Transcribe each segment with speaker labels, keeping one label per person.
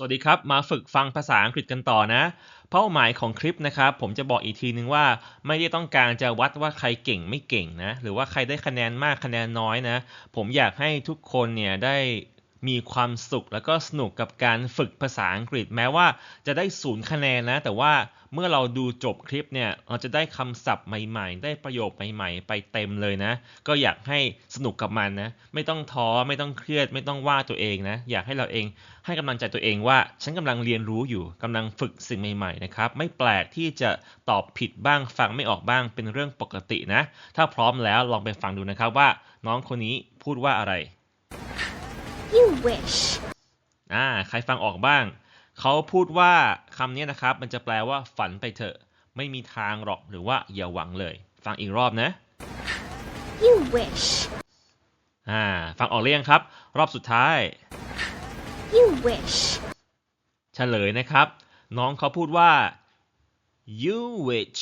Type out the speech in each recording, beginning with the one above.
Speaker 1: สวัสดีครับ มาฝึกฟังภาษาอังกฤษกันต่อนะ เป้าหมายของคลิปนะครับ ผมจะบอกอีกทีนึงว่า ไม่ได้ต้องการจะวัดว่าใครเก่งไม่เก่งนะ หรือว่าใครได้คะแนนมากคะแนนน้อยนะ ผมอยากให้ทุกคนเนี่ยได้ มีความสุขแล้วก็สนุกกับการฝึกภาษาอังกฤษ แม้ว่าจะได้ศูนย์คะแนนนะ แต่ว่าเมื่อเราดูจบคลิปเนี่ยเราจะได้คำศัพท์ใหม่ๆ ได้ประโยคใหม่ๆ ไปเต็มเลยนะ ก็อยากให้สนุกกับมันนะ ไม่ต้องท้อไม่ต้องเครียด ไม่ต้องว่าตัวเองนะ อยากให้เราเองให้กำลังใจตัวเองว่า ฉันกำลังเรียนรู้อยู่กำลังฝึกสิ่งใหม่ๆนะครับไม่แปลกที่จะตอบผิดบ้างฟังไม่ออกบ้างเป็นเรื่องปกตินะ ถ้าพร้อมแล้วลองไปฟังดูนะครับว่าน้องคนนี้พูดว่าอะไร
Speaker 2: You wish.
Speaker 1: อ่าใครฟังออกบ้าง เขาพูดว่าคำนี้นะครับ มันจะแปลว่าฝันไปเถอะ ไม่มีทางหรอกหรือว่าอย่าหวังเลย ฟังอีกรอบนะ
Speaker 2: You wish.
Speaker 1: อ่าฟังออกเรียงครับ รอบสุดท้าย
Speaker 2: You wish.
Speaker 1: เฉลยนะครับ น้องเขาพูดว่า you wish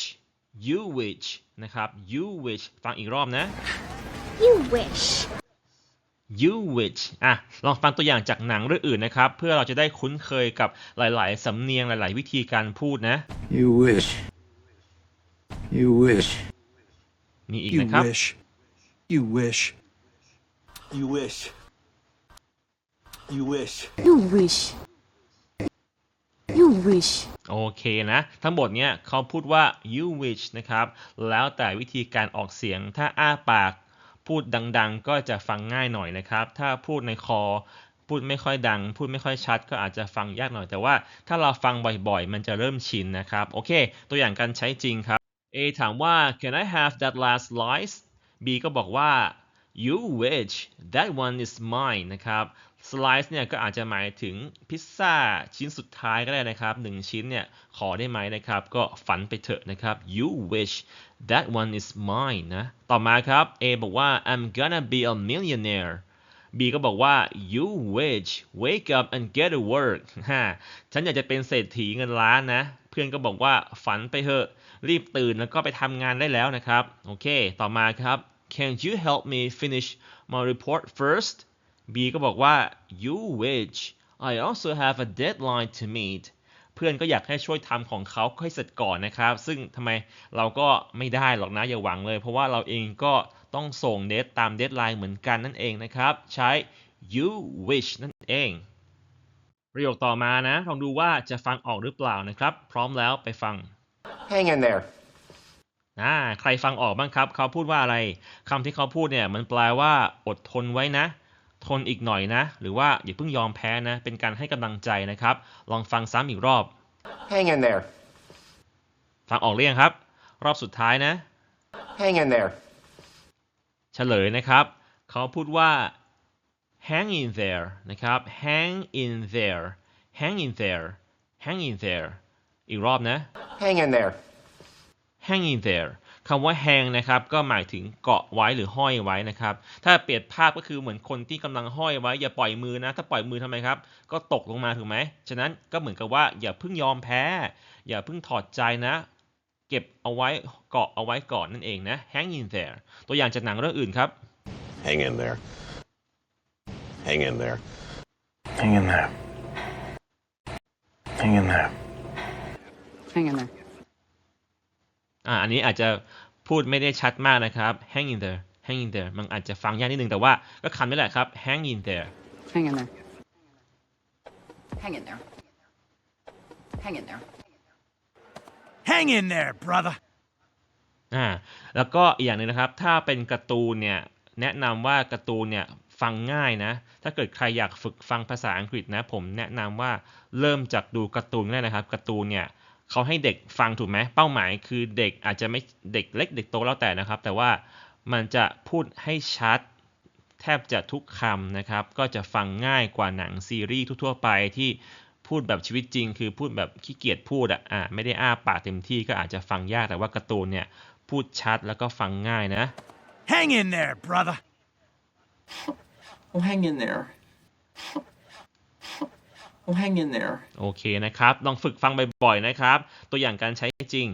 Speaker 1: you wish นะครับ you wish ฟังอีกรอบนะ
Speaker 2: You wish.
Speaker 1: You wish อะลองฟังตัวอย่างจากหนังเรื่องอื่นนะครับ เพื่อเราจะได้คุ้นเคยกับหลาย ๆ สำเนียงหลาย ๆ วิธีการพูดนะ
Speaker 3: You wish. You wish.
Speaker 1: มีอีก
Speaker 4: You
Speaker 1: นะครับ
Speaker 4: wish. You wish.
Speaker 5: You wish. You wish.
Speaker 6: You wish. You wish.
Speaker 1: โอเคนะ ทั้งหมดเนี้ยเขาพูดว่า you wish นะครับ แล้วแต่วิธีการออกเสียงถ้าอ้าปาก พูดดัง ๆ ก็จะฟังง่ายหน่อยนะครับ ถ้าพูดในคอ พูดไม่ค่อยดัง พูดไม่ค่อยชัด ก็อาจจะฟังยากหน่อย แต่ว่าถ้าเราฟังบ่อยๆ มันจะเริ่มชินนะครับ โอเค ตัวอย่างการใช้จริงครับ A ถามว่า can I have that last slice B ก็บอกว่า you wish that one is mine นะครับ slice เนี่ยก็อาจจะหมายถึงพิซซ่าชิ้นสุดท้ายก็ได้นะครับหนึ่งชิ้นเนี่ยขอได้ไหมนะครับ ก็ฝันไปเถอะนะครับ you wish that one is mine นะ ต่อมาครับ A บอกว่า I'm gonna be a millionaire B ก็บอกว่า you wish wake up and get to work ฮะฉันอยากจะเป็นเศรษฐีเงินล้านนะ เพื่อนก็บอกว่าฝันไปเถอะ รีบตื่นแล้วก็ไปทำงานได้แล้วนะครับ โอเค ต่อมาครับ Can you help me finish my report first B ก็บอกว่า you wish I also have a deadline to meet เพื่อนก็อยากให้ช่วยทำของเขาให้เสร็จก่อนนะครับ ซึ่งทำไมเราก็ไม่ได้หรอกนะอย่าหวังเลย เพราะว่าเราเองก็ต้องส่งเดทตามเดทไลน์เหมือนกันนั่นเองนะครับ ใช้ you wish นั่นเอง ประโยคต่อมานะ ลองดูว่าจะฟังออกหรือเปล่านะครับ พร้อมแล้วไปฟัง
Speaker 5: Hang in there.
Speaker 1: อ่าใครฟังออกบ้างครับ เขาพูดว่าอะไรคำที่เขาพูดเนี่ยมันแปลว่าอดทนไว้นะ ทนอีกหน่อยนะ หรือว่าอย่าเพิ่งยอมแพ้นะ เป็นการให้กำลังใจนะครับ ลองฟังซ้ำอีกรอบ
Speaker 5: Hang in there.
Speaker 1: ฟังออกเรียงครับ รอบสุดท้ายนะ
Speaker 5: Hang in there.
Speaker 1: เฉลยนะครับ เขาพูดว่า hang in there นะครับ hang in there hang in there hang in there อีกรอบนะ
Speaker 5: Hang in there.
Speaker 1: hang in there คำว่า hang นะครับก็หมายถึงเกาะไว้หรือห้อยไว้นะครับ ถ้าเปรียบภาพก็คือเหมือนคนที่กำลังห้อยไว้ อย่าปล่อยมือนะ ถ้าปล่อยมือทำไมครับ ก็ตกลงมาถูกไหมฉะนั้นก็เหมือนกับว่าอย่าเพิ่งยอมแพ้ อย่าเพิ่งถอดใจนะ เก็บเอาไว้เกาะเอาไว้ก่อนนั่นเองนะ hang in there ตัวอย่างจากหนังเรื่องอื่นครับ
Speaker 7: Hang in there. Hang in there.
Speaker 3: Hang in there. Hang in there.
Speaker 6: Hang in there.
Speaker 1: อ่าอันนี้อาจจะ พูดไม่ได้ชัดมากนะครับ hang in there hang in there มันอาจจะฟังยากนิดนึงแต่ว่าก็คำนี้แหละครับ hang in there
Speaker 6: Hang in there. Hang in there. Hang in there.
Speaker 4: Hang in there, brother.
Speaker 1: อ่าแล้วก็อีกอย่างหนึ่งนะครับ ถ้าเป็นการ์ตูนเนี่ยแนะนำว่าการ์ตูนเนี่ยฟังง่ายนะ ถ้าเกิดใครอยากฝึกฟังภาษาอังกฤษนะ ผมแนะนำว่าเริ่มจากดูการ์ตูนก็ได้นะครับการ์ตูนเนี่ย เขาให้เด็กฟังถูกไหมเป้าหมายคือเด็กอาจจะไม่เด็กเล็กเด็กโตแล้วแต่นะครับ แต่ว่ามันจะพูดให้ชัดแทบจะทุกคำนะครับ ก็จะฟังง่ายกว่าหนังซีรีส์ทั่วๆไปที่พูดแบบชีวิตจริง คือพูดแบบขี้เกียจพูดอะอะไม่ได้อ้าปากเต็มที่ก็อาจจะฟังยากแต่ว่าการ์ตูนเนี่ยพูดชัดแล้วก็ฟังง่ายนะ
Speaker 4: Hang in there, brother.
Speaker 8: Oh, hang in there. Oh, hang in there.
Speaker 1: โอเคนะครับ ลองฝึกฟังบ่อยๆนะครับ ตัวอย่างการใช้จริง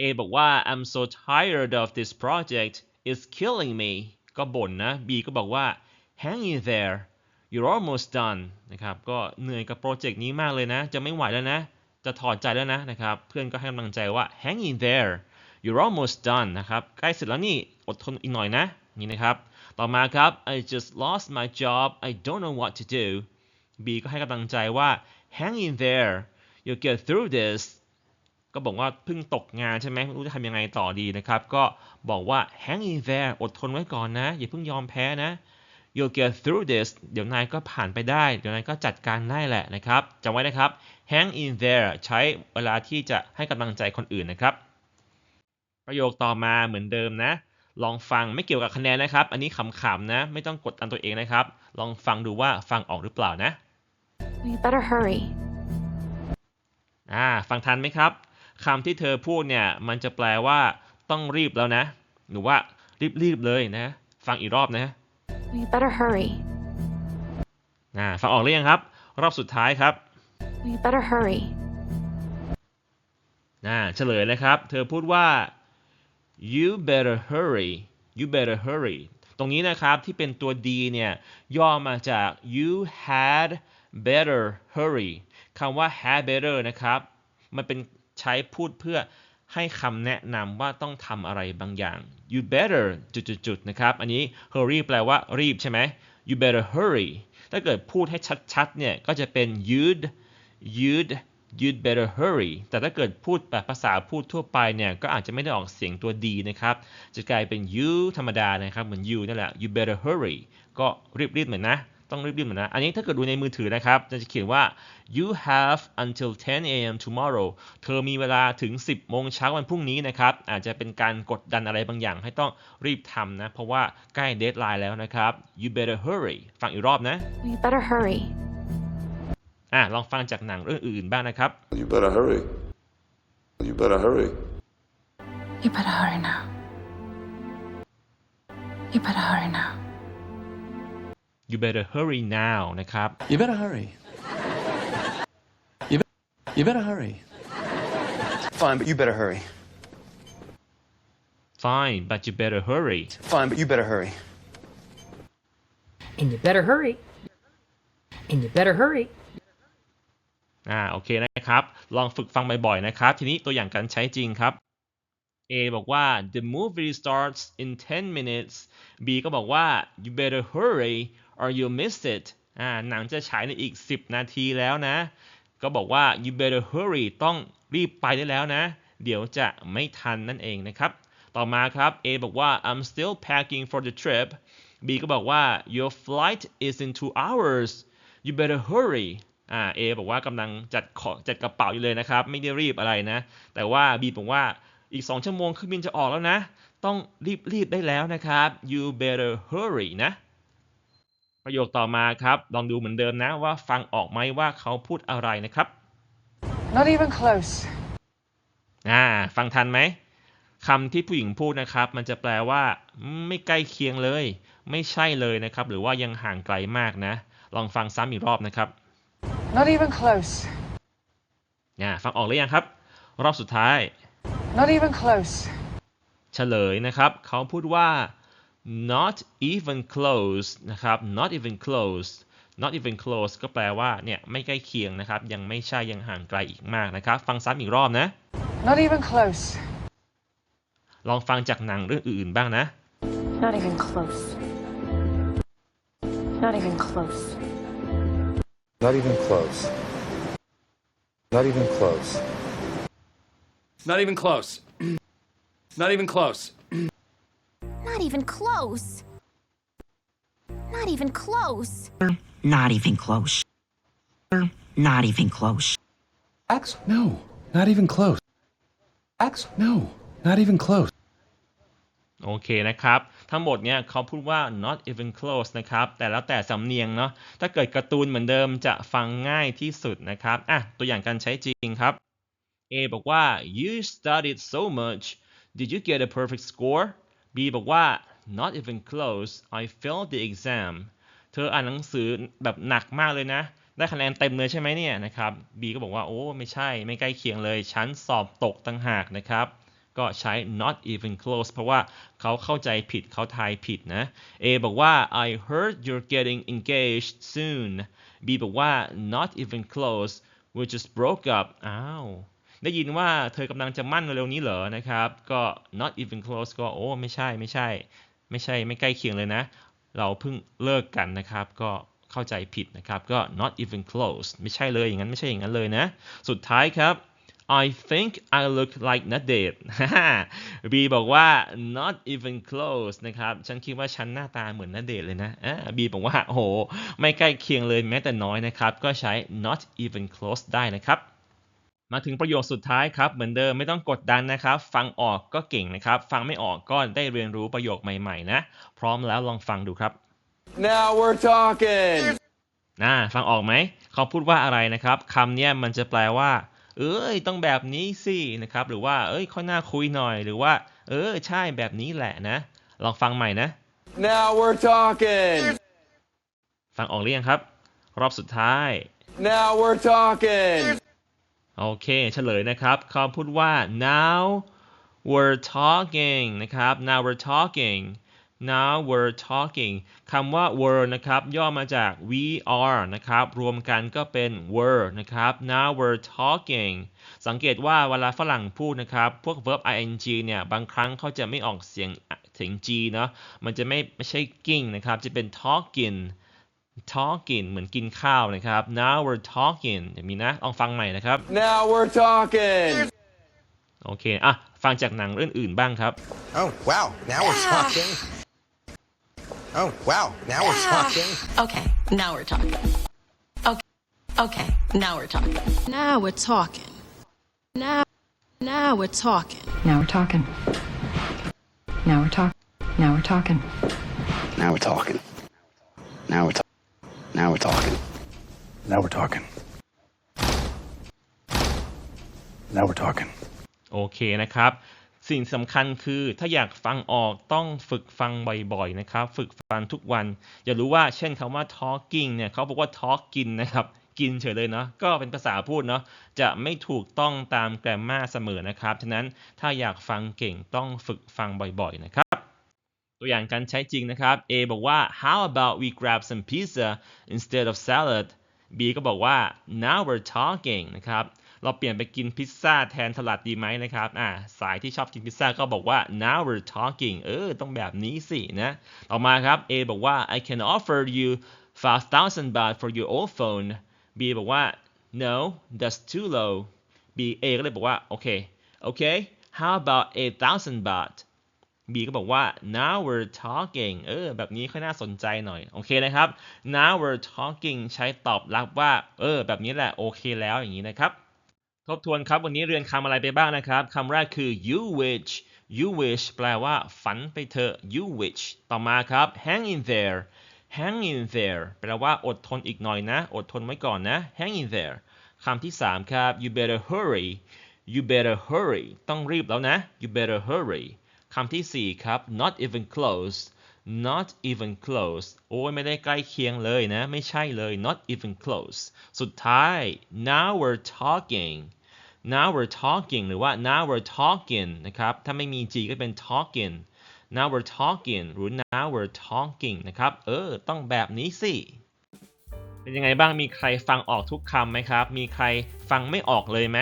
Speaker 1: A บอกว่า I'm so tired of this project it's killing me ก็บ่นนะ B ก็บอกว่า hang in there you're almost done นะครับ ก็เหนื่อยกับโปรเจกต์นี้มากเลยนะ จะไม่ไหวแล้วนะ จะถอดใจแล้วนะนะครับ เพื่อนก็ให้กำลังใจว่า hang in there you're almost done นะครับ ใกล้เสร็จแล้วนี่ อดทนอีกหน่อยนะ นี่นะครับ ต่อมาครับ I just lost my job I don't know what to do B ก็ให้กำลังใจว่า hang in there you'll get through this ก็บอกว่าเพิ่งตกงานใช่ไหมไม่รู้จะทำยังไงต่อดีนะครับ ก็บอกว่า hang in there อดทนไว้ก่อนนะ อย่าเพิ่งยอมแพ้นะ you'll get through this เดี๋ยวนายก็ผ่านไปได้ เดี๋ยวนายก็จัดการได้แหละนะครับจำไว้นะครับ hang in there ใช้เวลาที่จะให้กำลังใจคนอื่นนะครับ ประโยคต่อมาเหมือนเดิมนะ ลองฟังไม่เกี่ยวกับคะแนนนะครับ อันนี้ขำๆนะ ไม่ต้องกดดันตัวเองนะครับ ลองฟังดูว่าฟังออกหรือเปล่านะ
Speaker 2: You better hurry.
Speaker 1: อ่าฟังทันไหมครับคำที่เธอพูดเนี่ยมันจะแปลว่าต้องรีบแล้วนะ หรือว่ารีบๆเลยนะ ฟังอีกรอบนะ
Speaker 2: You better hurry.
Speaker 1: อ่าฟังออกหรือยังครับ รอบสุดท้ายครับ
Speaker 2: You better hurry.
Speaker 1: อ่าเฉลยนะครับ เธอพูดว่า you better hurry you better hurry ตรงนี้นะครับที่เป็นตัว D เนี่ยย่อมาจาก you had better hurry คำว่า had better นะครับ มันเป็นใช้พูดเพื่อให้คำแนะนำว่าต้องทำอะไรบางอย่าง you better จุดๆนะครับ อันนี้ hurry แปลว่ารีบใช่ไหม you better hurry ถ้าเกิดพูดให้ชัดๆ เนี่ย ก็จะเป็น you'd you'd you'd better hurry แต่ถ้าเกิดพูดแบบภาษาพูดทั่วไปเนี่ย ก็อาจจะไม่ได้ออกเสียงตัว D นะครับ จะกลายเป็น you ธรรมดานะครับ เหมือน you นั่นแหละ you better hurry ก็รีบๆเหมือนนะ ต้องรีบๆเหมือนนะ อันนี้ถ้าเกิดดูในมือถือนะครับ จะเขียนว่า you have until 10 a.m. tomorrow เธอมีเวลาถึง 10 โมงเช้าวันพรุ่งนี้นะครับ อาจจะเป็นการกดดันอะไรบางอย่างให้ต้องรีบทำนะ เพราะว่าใกล้เดทไลน์แล้วนะครับ you better hurry ฟังอีกรอบนะ
Speaker 2: You better hurry.
Speaker 1: อะลองฟังจากหนังเรื่องอื่นๆบ้างนะครับ
Speaker 3: You better hurry. You better hurry.
Speaker 2: You better hurry now. You better hurry now.
Speaker 1: you better hurry now นะครับ
Speaker 8: You better hurry. You, be- you better hurry.
Speaker 9: Fine, but you better hurry.
Speaker 1: fine but you better hurry
Speaker 9: Fine, but you better hurry.
Speaker 10: And you better hurry. And you better hurry.
Speaker 1: อ่าโอเคนะครับ ลองฝึกฟังบ่อยๆนะครับ ทีนี้ตัวอย่างการใช้จริงครับ A บอกว่า the movie starts in 10 minutes B ก็บอกว่า you better hurry or you miss it อ่าหนังจะฉายในอีก 10 นาทีแล้วนะ ก็บอกว่า you better hurry ต้องรีบไปได้แล้วนะ เดี๋ยวจะไม่ทันนั่นเองนะครับ ต่อมาครับ A บอกว่า I'm still packing for the trip B ก็บอกว่า your flight is in two hours you better hurry อ่า A บอกว่ากำลังจัดขอจัดกระเป๋าอยู่เลยนะครับ ไม่ได้รีบอะไรนะ แต่ว่า B บอกว่าอีก 2 ชั่วโมงเครื่องบินจะออกแล้วนะ ต้องรีบรีบได้แล้วนะครับ you better hurry นะ ประโยคต่อมาครับ ลองดูเหมือนเดิมนะว่าฟังออกไหมว่าเขาพูดอะไรนะครับ
Speaker 6: Not even close.
Speaker 1: อ่า ฟังทันไหมคำที่ผู้หญิงพูดนะครับ มันจะแปลว่าอืมไม่ใกล้เคียงเลย ไม่ใช่เลยนะครับ หรือว่ายังห่างไกลมากนะ ลองฟังซ้ำอีกรอบนะครับ
Speaker 6: Not even close.
Speaker 1: อ่าฟังออกหรือยังครับ รอบสุดท้าย
Speaker 6: Not even close.
Speaker 1: เฉลยนะครับ เขาพูดว่า not even close นะครับ not even close not even close ก็แปลว่าเนี่ยไม่ใกล้เคียงนะครับ ยังไม่ใช่ยังห่างไกลอีกมากนะครับ ฟังซ้ำอีกรอบนะ
Speaker 6: Not even close.
Speaker 1: ลองฟังจากหนังเรื่องอื่นๆบ้างนะ
Speaker 2: Not even close. Not even close.
Speaker 3: Not even close. Not even close.
Speaker 9: Not even close. Not even close.
Speaker 2: Not even close. Not even close.
Speaker 10: Not even close. Not even close.
Speaker 8: X? No, not even close. X? No, not even close.
Speaker 1: โอเคนะครับ ทั้งหมดเนี่ยเขาพูดว่า not even close นะครับ แต่แล้วแต่สำเนียงเนาะ ถ้าเกิดการ์ตูนเหมือนเดิมจะฟังง่ายที่สุดนะครับ อ่ะ ตัวอย่างการใช้จริงครับ A บอกว่า you studied so much did you get a perfect score B บอกว่า not even close I failed the exam เธออ่านหนังสือแบบหนักมากเลยนะ ได้คะแนนเต็มเลยใช่ไหมเนี่ยนะครับ B ก็บอกว่าโอ้ไม่ใช่ไม่ใกล้เคียงเลยฉันสอบตกต่างหากนะครับก็ใช้ not even close เพราะว่าเขาเข้าใจผิดเขาทายผิดนะ A บอกว่า I heard you're getting engaged soon B บอกว่า not even close we just broke up อ้าว ได้ยินว่าเธอกำลังจะมั่นเร็วนี้เหรอนะครับ ก็ not even close ก็โอ้ไม่ใช่ไม่ใช่ ไม่ใช่ไม่ใกล้เคียงเลยนะ เราเพิ่งเลิกกันนะครับ ก็เข้าใจผิดนะครับ ก็ not even close ไม่ใช่เลยอย่างนั้นไม่ใช่อย่างนั้นเลยนะ สุดท้ายครับ I think I look like ณเดชน์ B บอกว่า not even close นะครับ ฉันคิดว่าฉันหน้าตาเหมือนณเดชน์เลยนะอ่า B บอกว่า โอ้โห ไม่ใกล้เคียงเลยแม้แต่น้อยนะครับ ก็ใช้ not even close ได้นะครับ มาถึงประโยคสุดท้ายครับ เหมือนเดิมไม่ต้องกดดันนะครับ ฟังออกก็เก่งนะครับ ฟังไม่ออกก็ได้เรียนรู้ประโยคใหม่ๆ นะ พร้อมแล้วลองฟังดูครับ
Speaker 9: Now we're talking.
Speaker 1: นะฟังออกไหม เขาพูดว่าอะไรนะครับคำเนี้ยมันจะแปลว่า เอ้ย ต้องแบบนี้สินะครับ หรือว่า เอ้ยค่อยน่าคุยหน่อย หรือว่า เออ ใช่แบบนี้แหละนะ ลองฟังใหม่นะ
Speaker 9: Now we're talking.
Speaker 1: ฟังออกหรือยังครับ รอบสุดท้าย
Speaker 9: Now we're talking.
Speaker 1: โอเคเฉลยนะครับเขาพูดว่า now we're talking นะครับ now we're talking now we're talking คำว่า were นะครับ ย่อมาจาก we are นะครับ รวมกันก็เป็น were นะครับ now we're talking สังเกตว่าเวลาฝรั่งพูดนะครับ พวก verb ing เนี่ย บางครั้งเขาจะไม่ออกเสียงถึง g เนาะมันจะไม่ไม่ใช่กิ้งนะครับ จะเป็น talking talking เหมือนกินข้าวนะครับ now we're talking อย่างนี้นะลองฟังใหม่นะครับ
Speaker 9: Now we're talking.
Speaker 1: โอเค อะ ฟังจากหนังเรื่องอื่นบ้างครับ
Speaker 7: Oh, wow. Now we're talking. Oh, wow. Now we're talking.
Speaker 6: Okay, now we're talking. Okay, okay, now we're talking.
Speaker 2: Now we're talking. Now, now we're talking.
Speaker 6: Now we're talking. Now we're talking. Now we're talking.
Speaker 9: Now we're talking. Now we're talking. Now we're talking.
Speaker 4: Now we're talking. Now we're talking.
Speaker 1: โอเคนะครับ สิ่งสำคัญคือถ้าอยากฟังออกต้องฝึกฟังบ่อยๆนะครับ ฝึกฟังทุกวัน อย่ารู้ว่าเช่นคำว่า talking เนี่ยเขาบอกว่า talk กินนะครับ กินเฉยเลยเนาะ ก็เป็นภาษาพูดเนาะ จะไม่ถูกต้องตามแกรมมาเสมอนะครับ ฉะนั้นถ้าอยากฟังเก่งต้องฝึกฟังบ่อยๆนะครับ ตัวอย่างการใช้จริงนะครับ A บอกว่า how about we grab some pizza instead of salad B ก็บอกว่า now we're talking นะครับ เราเปลี่ยนไปกินพิซซ่าแทนสลัดดีไหมนะครับ อ่า สายที่ชอบกินพิซซ่าก็บอกว่า now we're talking เออ ต้องแบบนี้สินะ ต่อมาครับ A บอกว่า I can offer you 5,000 baht for your old phone B บอกว่า no that's too low B A ก็เลยบอกว่า โอเค โอเค how about 8,000 baht B ก็บอกว่า now we're talking เออ แบบนี้ค่อยน่าสนใจหน่อย โอเคนะครับ now we're talking ใช้ตอบรับว่า เออ แบบนี้แหละ โอเคแล้วอย่างนี้นะครับ ทบทวนครับวันนี้เรียนคำอะไรไปบ้างนะครับ คำแรกคือ you wish you wish แปลว่า ฝันไปเถอะ you wish ต่อมาครับ hang in there hang in there แปลว่าอดทนอีกหน่อยนะ อดทนไว้ก่อนนะ hang in there คำที่ 3 ครับ you better hurry you better hurry ต้องรีบแล้วนะ you better hurry คำที่ 4 ครับ not even close not even close โอ้ยไม่ได้ใกล้เคียงเลยนะ ไม่ใช่เลย not even close สุดท้าย now we're talking now we're talking หรือว่า now we're talking นะครับ ถ้าไม่มี g ก็เป็น talking now we're talking หรือ now we're talking นะครับ เออ ต้องแบบนี้สิ เป็นยังไงบ้าง มีใครฟังออกทุกคำไหมครับ มีใครฟังไม่ออกเลยไหม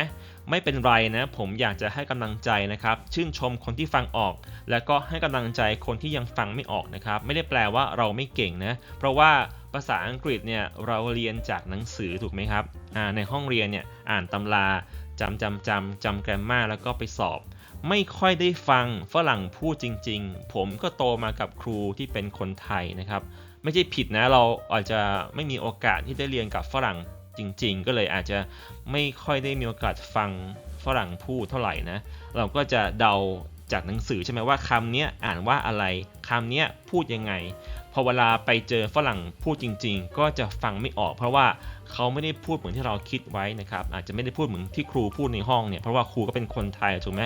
Speaker 1: ไม่เป็นไรนะ ผมอยากจะให้กำลังใจนะครับ ชื่นชมคนที่ฟังออก แล้วก็ให้กำลังใจคนที่ยังฟังไม่ออกนะครับ ไม่ได้แปลว่าเราไม่เก่งนะ เพราะว่าภาษาอังกฤษเนี่ยเราเรียนจากหนังสือถูกไหมครับในห้องเรียนเนี่ยอ่านตำราจำจำจำจำแกรมมาแล้วก็ไปสอบ ไม่ค่อยได้ฟังฝรั่งพูดจริง ๆ ผมก็โตมากับครูที่เป็นคนไทยนะครับ ไม่ใช่ผิดนะเราอาจจะไม่มีโอกาสที่ได้เรียนกับฝรั่ง จริง ๆ ก็เลยอาจจะไม่ค่อยได้มีโอกาสฟังฝรั่งพูดเท่าไหร่นะ เราก็จะเดาจากหนังสือใช่ไหมว่าคำนี้อ่านว่าอะไรคำนี้พูดยังไง พอเวลาไปเจอฝรั่งพูดจริง ๆ ก็จะฟังไม่ออก เพราะว่าเขาไม่ได้พูดเหมือนที่เราคิดไว้นะครับ อาจจะไม่ได้พูดเหมือนที่ครูพูดในห้องเนี่ยเพราะว่าครูก็เป็นคนไทยถูกไหม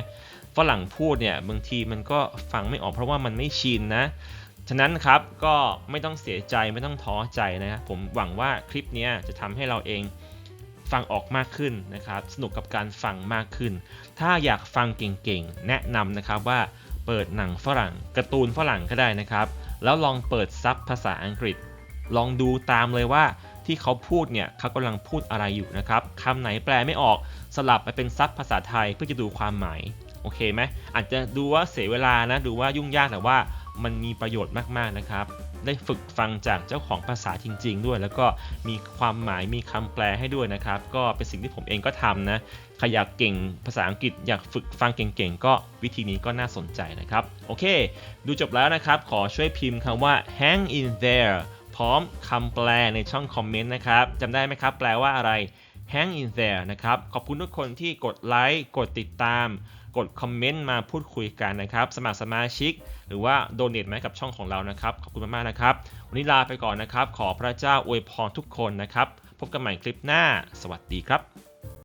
Speaker 1: ฝรั่งพูดเนี่ยบางทีมันก็ฟังไม่ออกเพราะว่ามันไม่ชินนะ ฉะนั้นครับก็ไม่ต้องเสียใจไม่ต้องท้อใจนะครับผมหวังว่าคลิปนี้จะทำให้เราเองฟังออกมากขึ้นนะครับ สนุกกับการฟังมากขึ้น ถ้าอยากฟังเก่งๆ แนะนำนะครับว่าเปิดหนังฝรั่งการ์ตูนฝรั่งก็ได้นะครับ แล้วลองเปิดซับภาษาอังกฤษ ลองดูตามเลยว่าที่เขาพูดเนี่ยเขากำลังพูดอะไรอยู่นะครับคำไหนแปลไม่ออกสลับไปเป็นซับภาษาไทยเพื่อจะดูความหมายโอเคไหมอาจจะดูว่าเสียเวลานะดูว่ายุ่งยากแต่ว่า มันมีประโยชน์มากๆนะครับ ได้ฝึกฟังจากเจ้าของภาษาจริง ๆ ด้วย แล้วก็มีความหมายมีคำแปลให้ด้วยนะครับ ก็เป็นสิ่งที่ผมเองก็ทำนะใครอยากเก่งภาษาอังกฤษอยากฝึกฟังเก่งๆ ก็วิธีนี้ก็น่าสนใจนะครับ โอเค ดูจบแล้วนะครับ ขอช่วยพิมพ์คำว่า hang in there พร้อมคำแปลในช่องคอมเมนต์นะครับจำได้ไหมครับ แปลว่าอะไร hang in there นะครับ ขอบคุณทุกคนที่กดไลค์ กดติดตาม กดคอมเมนต์มาพูดคุยกันนะครับ สมัครสมาชิก หรือว่าโดเน a มาให้กับช่องของเรานะครับ ขอบคุณมากๆนะครับ วันนี้ลาไปก่อนนะครับ ขอพระเจ้าอวยพรทุกคนนะครับ พบกันใหม่คลิปหน้า สวัสดีครับ